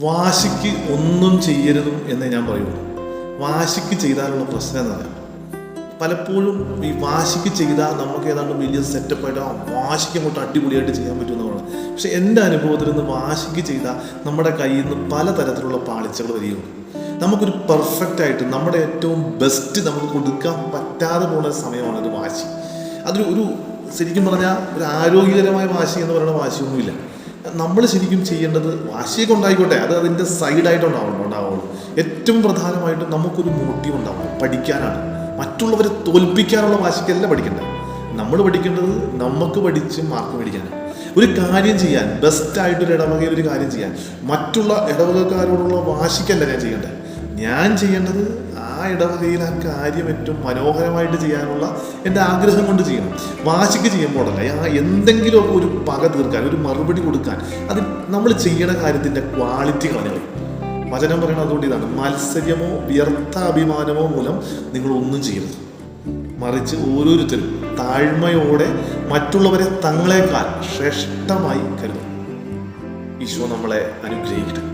വാശിക്ക് ഒന്നും ചെയ്യരുതും എന്നേ ഞാൻ പറയുള്ളൂ. വാശിക്ക് ചെയ്താലുള്ള പ്രശ്നം എന്നല്ല പലപ്പോഴും ഈ വാശിക്ക് ചെയ്താൽ നമുക്ക് ഏതാണ്ട് വലിയ സെറ്റപ്പായിട്ട് ആ വാശിക്ക് അങ്ങോട്ട് അടിപൊളിയായിട്ട് ചെയ്യാൻ പറ്റുമെന്നാണ് പക്ഷെ എന്റെ അനുഭവത്തിൽ നിന്ന് വാശിക്ക് ചെയ്താൽ നമ്മുടെ കയ്യിൽ നിന്ന് പലതരത്തിലുള്ള പാളിച്ചകൾ വരികയുള്ളൂ. നമുക്കൊരു പെർഫെക്റ്റ് ആയിട്ട് നമ്മുടെ ഏറ്റവും ബെസ്റ്റ് നമുക്ക് കൊടുക്കാൻ പറ്റാതെ പോകുന്ന സമയമാണ് ഒരു വാശി. അതൊരു ഒരു ശരിക്കും പറഞ്ഞാൽ ഒരു ആരോഗ്യകരമായ വാശി എന്ന് പറയുന്ന വാശിയൊന്നുമില്ല. നമ്മൾ ശരിക്കും ചെയ്യേണ്ടത് വാശിയൊക്കെ ഉണ്ടായിക്കോട്ടെ. അത് അതിന്റെ സൈഡായിട്ടുണ്ടാവണം ഉണ്ടാവുള്ളൂ. ഏറ്റവും പ്രധാനമായിട്ടും നമുക്കൊരു മോട്ടീവ് ഉണ്ടാവണം പഠിക്കാനാണ്. മറ്റുള്ളവരെ തോൽപ്പിക്കാനുള്ള വാശിക്കല്ല പഠിക്കേണ്ടത്. നമ്മൾ പഠിക്കേണ്ടത് നമുക്ക് പഠിച്ച് മാർക്ക് മേടിക്കാനാണ്. ഒരു കാര്യം ചെയ്യാൻ ബെസ്റ്റായിട്ടൊരു ഇടവകയിൽ ഒരു കാര്യം ചെയ്യാൻ മറ്റുള്ള ഇടവകക്കാരോടുള്ള വാശിക്കല്ല ഞാൻ ചെയ്യേണ്ടത്. ഞാൻ ചെയ്യേണ്ടത് ആ ഇടവകയിൽ ആ കാര്യം ഏറ്റവും മനോഹരമായിട്ട് ചെയ്യാനുള്ള എന്റെ ആഗ്രഹം കൊണ്ട് ചെയ്യണം. വാശിക്ക് ചെയ്യുമ്പോഴല്ല ആ എന്തെങ്കിലുമൊക്കെ ഒരു പക തീർക്കാൻ ഒരു മറുപടി കൊടുക്കാൻ അത് നമ്മൾ ചെയ്യണ കാര്യത്തിന്റെ ക്വാളിറ്റി കളഞ്ഞു വചനം പറയുന്നത് അതുകൊണ്ട് ഇതാണ്. മത്സര്യമോ വ്യർത്ഥ അഭിമാനമോ മൂലം നിങ്ങൾ ഒന്നും ചെയ്യരുത്. മറിച്ച് ഓരോരുത്തരും താഴ്മയോടെ മറ്റുള്ളവരെ തങ്ങളെക്കാൾ ശ്രേഷ്ഠമായി കരുതും ഈശോ നമ്മളെ അനുഗ്രഹിക്കട്ടെ.